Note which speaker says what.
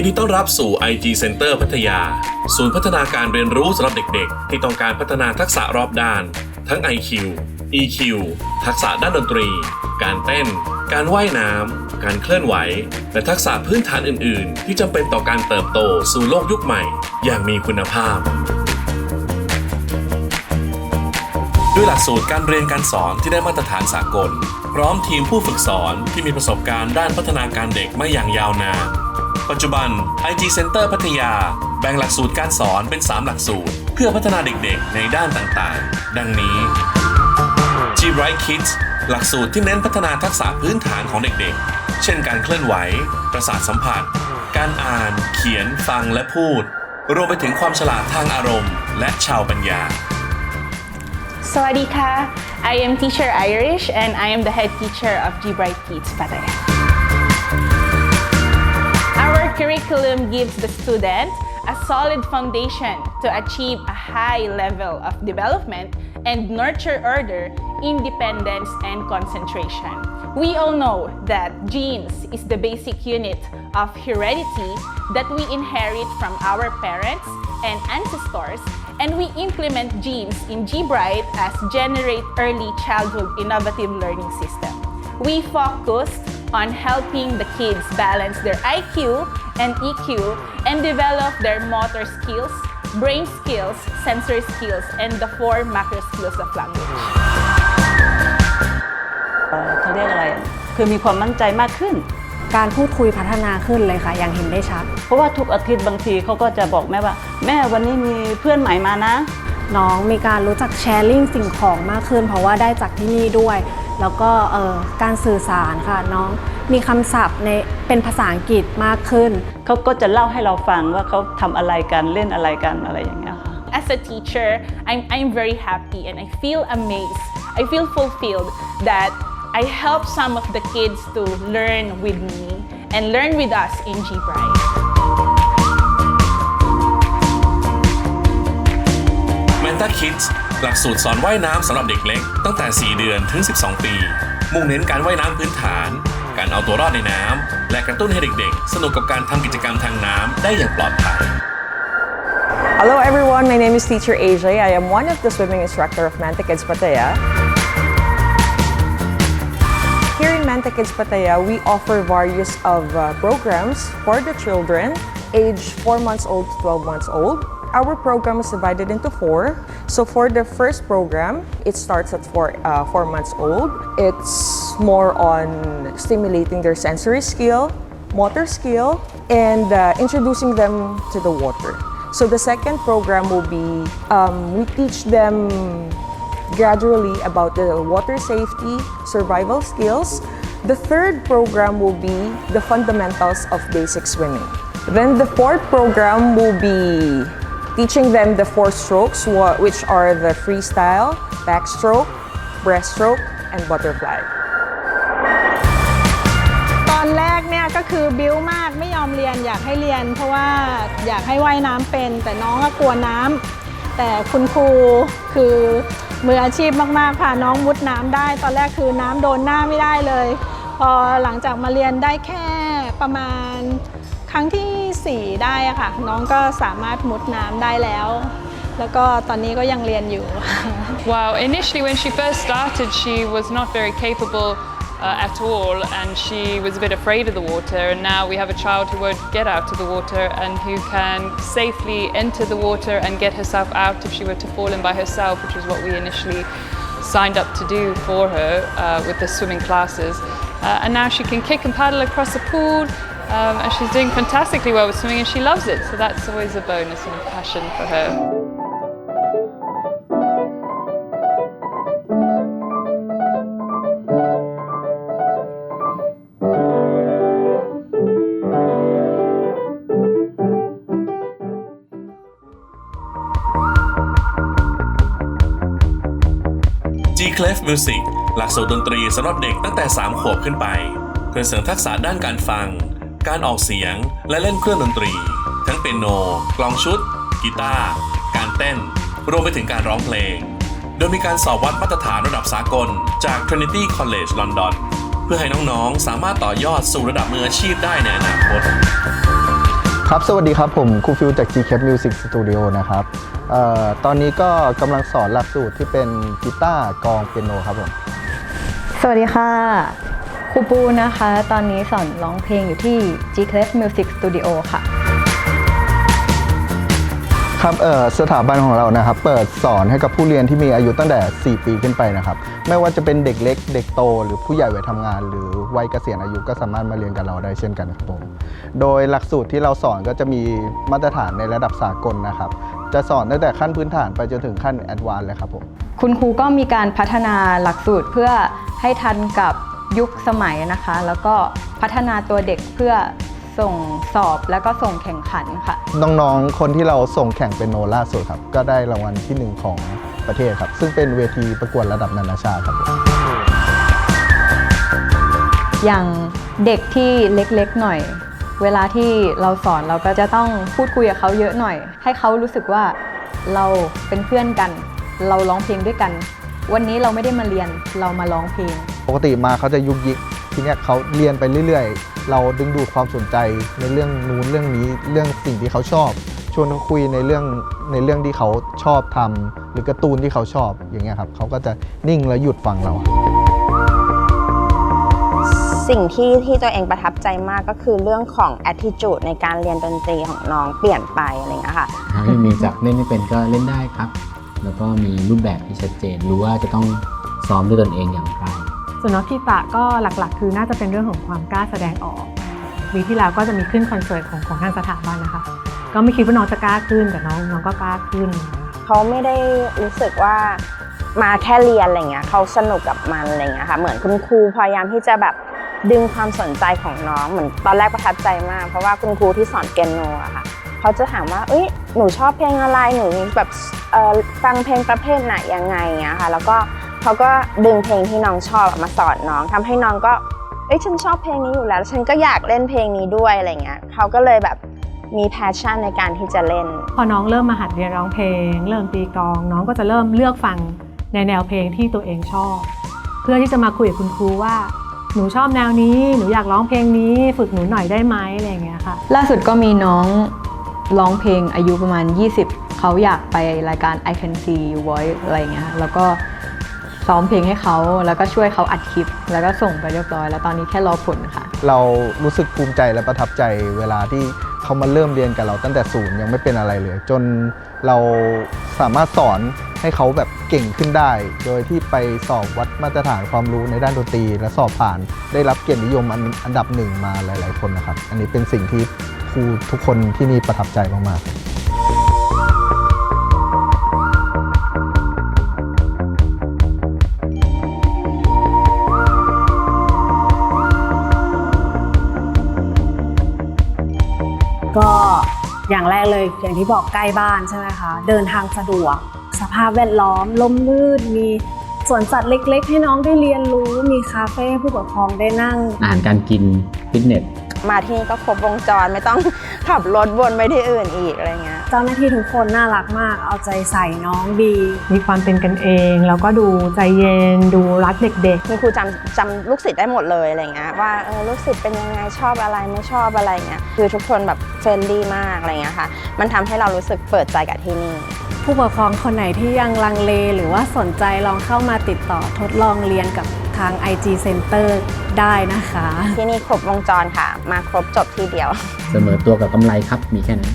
Speaker 1: ยินดีต้อนรับสู่ IG Center พัทยา ศูนย์พัฒนาการเรียนรู้สำหรับเด็กๆ ที่ต้องการพัฒนาทักษะรอบด้าน ทั้ง IQ EQ ทักษะด้านดนตรี การเต้น การว่ายน้ำ การเคลื่อนไหว และทักษะพื้นฐานอื่นๆ ที่จำเป็นต่อการเติบโตสู่โลกยุคใหม่ อย่างมีคุณภาพ ด้วยหลักสูตรการเรียนการสอนที่ได้มาตรฐานสากล พร้อมทีมผู้ฝึกสอนที่มีประสบการณ์ด้านพัฒนาการเด็กมาอย่างยาวนาน ปัจจุบัน IG Center พัทยา แบ่งหลักสูตรการสอนเป็น 3 หลักสูตร เพื่อพัฒนาเด็กๆ ในด้านต่างๆ ดังนี้ G Bright Kids หลักสูตรที่เน้นพัฒนาทักษะพื้นฐานของเด็กๆ เช่นการเคลื่อนไหว ประสาทสัมผัส การอ่าน เขียน ฟังและพูด รวมไปถึงความฉลาดทางอารมณ์ และชาวปัญญา
Speaker 2: Sawadika, I am teacher Irish and I am the head teacher of G Bright Kids Pattaya. Curriculum gives the student a solid foundation to achieve a high level of development and nurture order, independence, and concentration. We all know that genes is the basic unit of heredity that we inherit from our parents and ancestors, and we implement genes in GBright as generate early childhood innovative learning system. We focused on helping the kids balance their IQ and EQ and develop their motor skills, brain skills, sensory skills, and the four macro skills of language.
Speaker 3: เอ่อเขาเรียกอะไรอะคือมีความมั่นใจมากขึ้น
Speaker 4: การพูดคุยพัฒนาขึ้นเลยค่ะ อย่างเห็นได้ชัด
Speaker 3: เพราะว่าทุกอาทิตย์บางทีเขาก็จะบอกแม่ว่า แม่วันนี้มีเพื่อนใหม่มานะ
Speaker 4: น้องมีการรู้จักแชร์ลิงสิ่งของมากขึ้น เพราะว่าได้จากที่นี่ด้วย แล้วก็เอ่อการสื่อสารค่ะน้องมีคำศัพท์ในเป็นภาษาอังกฤษมากขึ้น
Speaker 3: เขาก็จะเล่าให้เราฟังว่าเขาทำอะไรกันเล่นอะไรกันอะไรอย่างเงี้ยค่ะ
Speaker 2: As a teacher, I'm, I'm very happy and I feel amazed. I feel fulfilled that I help some of the kids to learn with me and learn with us in GBright.
Speaker 1: Manta Kids หลักสูตรสอนว่ายน้ำสำหรับเด็กเล็กตั้งแต่ 4 เดือนถึง 12 ปี มุ่งเน้นการว่ายน้ำพื้นฐาน การเอาตัวรอดในน้ำ และกระตุ้นให้เด็กๆ สนุกกับการทำกิจกรรมทางน้ำได้อย่างปลอดภัย
Speaker 5: Hello everyone, my name is Teacher AJ. I am one of the swimming instructor of Manta Kids Pattaya. Here in Manta Kids Pattaya, we offer various of uh, programs for the children aged 4 months old to 12 months old. Our program is divided into four. So for the first program, it starts at four, uh, four months old. It's more on stimulating their sensory skill, motor skill, and uh, introducing them to the water. So the second program will be um, we teach them gradually about the water safety, survival skills. The third program will be the fundamentals of basic swimming. Then the fourth program will be teaching them the four strokes, which are the freestyle, backstroke, breaststroke, and butterfly.
Speaker 6: ตอนแรกเนี่ยก็คือบิ้วมากไม่ยอมเรียนอยากให้เรียน เพราะว่าอยากให้ว่ายน้ำเป็น แต่น้องก็กลัวน้ำแต่คุณครูคือมืออาชีพมากๆพาน้องมุดน้ำได้ ตอนแรกคือน้ำโดนหน้าไม่ได้เลย พอหลังจากมาเรียนได้แค่ประมาณ ครั้งทีสี่ 4 ได้ค่ะ น้องก็สามารถมุดน้ำได้แล้ว แล้วก็ตอนนี้ก็ยังเรียนอยู่
Speaker 7: Wow, initially when she first started, she was not very capable uh, at all and she was a bit afraid of the water. And now we have a child who won't get out of the water and who can safely enter the water and get herself out if she were to fall in by herself, which is what we initially signed up to do for her uh, with the swimming classes. Uh, and now she can kick and paddle across the pool. Um, and she's doing fantastically well with swimming and she loves it. So that's always a bonus and a passion for her.
Speaker 1: g c l e f Music หลักสูตรดนตรีสำหรับเด็กตั้งแต่ 3 ขวบขึ้นไป เพื่อเสริมทักษะด้านการฟัง การออกเสียงและเล่นเครื่องดนตรี ทั้งเปียโน กลองชุด กีตาร์ การเต้น รวมไปถึงการร้องเพลง โดยมีการสอบวัดมาตรฐานระดับสากลจาก Trinity College London เพื่อให้น้องๆ สามารถต่อยอดสู่ระดับมืออาชีพได้ในอนาคต
Speaker 8: ครับ สวัสดีครับผมครูฟิวจาก GCAP Music Studio นะครับเอ่อตอนนี้ก็กำลังสอนหลักสูตรที่เป็นกีตาร์กลองเปียโนครับผม
Speaker 9: สวัสดีค่ะ ครูปูนะคะ ตอนนี้สอนร้องเพลงอยู่ที่ G c l a s Music Studio ค่ะ
Speaker 8: ครับเอ่อสถาบันของเรานะครับ เปิดสอนให้กับผู้เรียนที่มีอายุตั้งแต่ 4 ปีขึ้นไปนะครับ ไม่ว่าจะเป็นเด็กเล็ก เด็กโต หรือผู้ใหญ่วัยทำงาน หรือวัยเกษียณอายุก็สามารถมาเรียนกับเราได้เช่นกันครับผมโดยหลักสูตรที่เราสอนก็จะมีมาตรฐานในระดับสากลนะครับ จะสอนตั้งแต่ขั้นพื้นฐานไปจนถึงขั้นแอดวานซ์เลยครับผม
Speaker 9: คุณครูก็มีการพัฒนาหลักสูตรเพื่อให้ทันกับ ยุคสมัยนะคะ แล้วก็พัฒนาตัวเด็กเพื่อส่งสอบแล้วก็ส่งแข่งขันค่ะ
Speaker 8: น้องๆ คนที่เราส่งแข่งเป็นโนล่าสุดครับ ก็ได้รางวัลที่หนึ่งของประเทศครับ ซึ่งเป็นเวทีประกวดระดับนานาชาติครับผม
Speaker 9: อย่างเด็กที่เล็กๆหน่อย เวลาที่เราสอนเราก็จะต้องพูดคุยกับเขาเยอะหน่อย ให้เขารู้สึกว่าเราเป็นเพื่อนกัน เราร้องเพลงด้วยกัน วันนี้เราไม่ได้มาเรียนเรามาร้องเพลง
Speaker 8: ปกติมาเขาจะยุกยิกทีเนี้ยเขาเรียนไปเรื่อยๆ เราดึงดูดความสนใจในเรื่องนู้นเรื่องนี้เรื่องสิ่งที่เขาชอบ ชวนเขาคุยในเรื่องในเรื่องที่เขาชอบทำหรือการ์ตูนที่เขาชอบอย่างเงี้ยครับเขาก็จะนิ่งและหยุดฟังเรา
Speaker 10: สิ่งที่ที่ตัวเองประทับใจมากก็คือเรื่องของ attitude ในการเรียนดนตรีของน้องเปลี่ยนไปอะไรอย่างเงี้ยค่ะ
Speaker 11: ไม่มีจากเล่นไม่เป็นก็เล่นได้ครับ แล้วก็มีรูปแบบที่ชัดเจนรู้ว่าจะต้องซ้อมด้วยตนเองอย่างไร
Speaker 12: ส่วนน้องกีตะก็หลักๆ คือน่าจะเป็นเรื่องของความกล้าแสดงออกวีที่แล้วก็จะมีขึ้นคอนเสิร์ตของของทางสถาบันนะคะ ก็ไม่คิดว่าน้องจะกล้าขึ้นแต่น้องน้องก็กล้าขึ้น
Speaker 10: เขาไม่ได้รู้สึกว่ามาแค่เรียนอะไรเงี้ยเขาสนุกกับมันอะไรเงี้ยค่ะเหมือนคุณครูพยายามที่จะแบบดึงความสนใจของน้องเหมือนตอนแรกประทับใจมาก เพราะว่าคุณครูที่สอนเปียโนอะค่ะเขาจะถามว่าเอ้ยหนูชอบเพลงอะไรหนูแบบเอ่อฟังเพลงประเภทไหนยังไงเงี้ยค่ะแล้วก็ เขาก็ดึงเพลงที่น้องชอบมาสอนน้องทำให้น้องก็เอ้ยฉันชอบเพลงนี้อยู่แล้วฉันก็อยากเล่นเพลงนี้ด้วยอะไรเงี้ยเขาก็เลยแบบมี passion ในการที่จะเล่น
Speaker 12: พอน้องเริ่มมาหัดเรียนร้องเพลง เริ่มตีกลอง น้องก็จะเริ่มเลือกฟังในแนวเพลงที่ตัวเองชอบ เพื่อที่จะมาคุยกับคุณครูว่าหนูชอบแนวนี้ หนูอยากร้องเพลงนี้ ฝึกหนูหน่อยได้ไหมอะไรอย่างเงี้ยค่ะ
Speaker 9: ล่าสุดก็มีน้องร้องเพลงอายุประมาณ 20 เขาอยากไปรายการ I Can See Your Voice อะไรอย่างเงี้ยค่ะแล้วก็ ซ้อมเพลงให้เขาแล้วก็ช่วยเขาอัดคลิป แล้วก็ส่งไปเรียบร้อย แล้วตอนนี้แค่รอผลค่ะ
Speaker 8: เรารู้สึกภูมิใจและประทับใจเวลาที่เขามาเริ่มเรียนกับเราตั้งแต่ศูนย์ยังไม่เป็นอะไรเลย จนเราสามารถสอนให้เขาแบบเก่งขึ้นได้ โดยที่ไปสอบวัดมาตรฐานความรู้ในด้านดนตรี และสอบผ่านได้รับเกียรตินิยมอันอันดับหนึ่งมาหลาย ๆ คนนะครับ อันนี้เป็นสิ่งที่ครูทุกคนที่นี่ประทับใจมาก ๆ
Speaker 4: อย่างแรกเลยอย่างที่บอกใกล้บ้านใช่ไหมคะ เดินทางสะดวก สภาพแวดล้อมล่มลื่นมีสวนสัตว์เล็ก ๆ ให้น้องได้เรียนรู้มีคาเฟ่ให้ผู้ปกครองได้นั่ง
Speaker 11: อาหารการกินฟิตเนส
Speaker 10: มาที่นี่ก็ครบวงจรไม่ต้องขับรถวนไปที่อื่นอีกอะไรเงี้ย
Speaker 4: เจ้าหน้าที่ทุกคนน่ารักมาก เอาใจใส่น้องดี
Speaker 12: มีความเป็นกันเองแล้วก็ดูใจเย็นดูรักเด็กๆ
Speaker 10: มีครูจำจำลูกศิษย์ได้หมดเลยอะไรเงี้ยว่าเออลูกศิษย์เป็นยังไงชอบอะไรไม่ชอบอะไรเงี้ยคือทุกคนแบบเฟรนลี่มากอะไรเงี้ยค่ะ มันทำให้เรารู้สึกเปิดใจกับที่นี่
Speaker 4: ผู้ปกครองคนไหนที่ยังลังเล หรือว่าสนใจลองเข้ามาติดต่อทดลองเรียนกับทาง IG Center ได้นะคะ
Speaker 10: ที่นี่ครบวงจรค่ะ มาครบจบที่เดียว
Speaker 11: เสมอตัวกับกำไรครับมีแค่นั้น